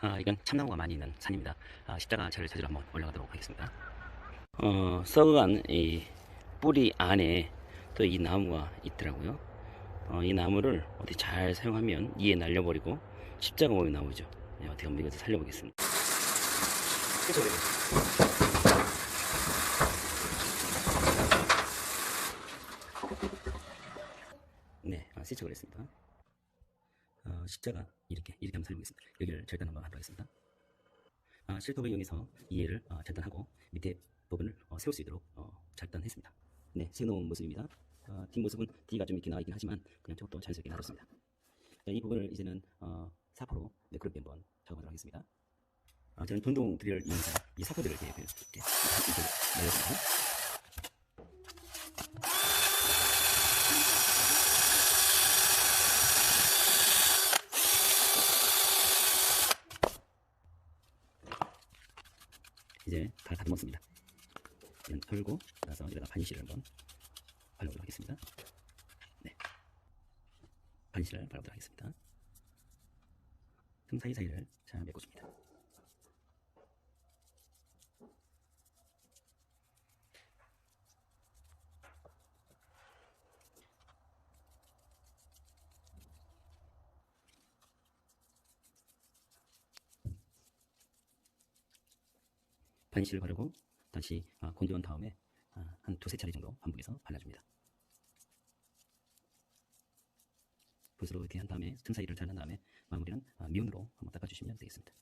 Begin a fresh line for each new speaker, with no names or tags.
아, 이건 참나무가 많이 있는 산입니다. 아, 십자가 절을 찾으러 한번 올라가도록 하겠습니다. 어, 썩은 이 뿌리 안에 또 이 나무가 있더라고요. 어, 이 나무를 어디 잘 사용하면 이에 날려버리고 십자가 모양이 나오죠. 네, 어떻게 한번 이것을 살려보겠습니다. 네, 아, 스치고 그랬습니다. 어, 십자가 이렇게 이렇게 한번 살려보겠습니다. 여기를 절단 한번 하도록 하겠습니다. 아, 실톱을 이용해서 이해를 어, 절단하고 밑에 부분을 어, 세울 수 있도록 어, 절단했습니다. 네, 세워놓은 모습입니다. 어, 뒷모습은 D가 좀 이렇게 나와 있긴 하지만 그냥 저것도 자연스럽게 놔뒀습니다. 자, 이 부분을 이제는 어, 사포로 매끄럽게 한번 작업하도록 하겠습니다. 어, 저는 전동 드릴을 이용해서 이 사포들을 이렇게 이렇게 이렇게 날렸습니다. 이제 다 다듬었습니다. 이제 털고 나서 여기다가 바니쉬를 한번 발라보도록 하겠습니다. 네. 바니쉬를 발라보도록 하겠습니다. 틈 사이사이를 잘 메꿔줍니다. 바니쉬를 바르고 다시 아, 건조한 다음에 아, 한 두세 차례 정도 반복해서 발라줍니다. 붓으로 이렇게 한 다음에 틈 사이를 잘 한 다음에 마무리는 아, 미온으로 한번 닦아주시면 되겠습니다.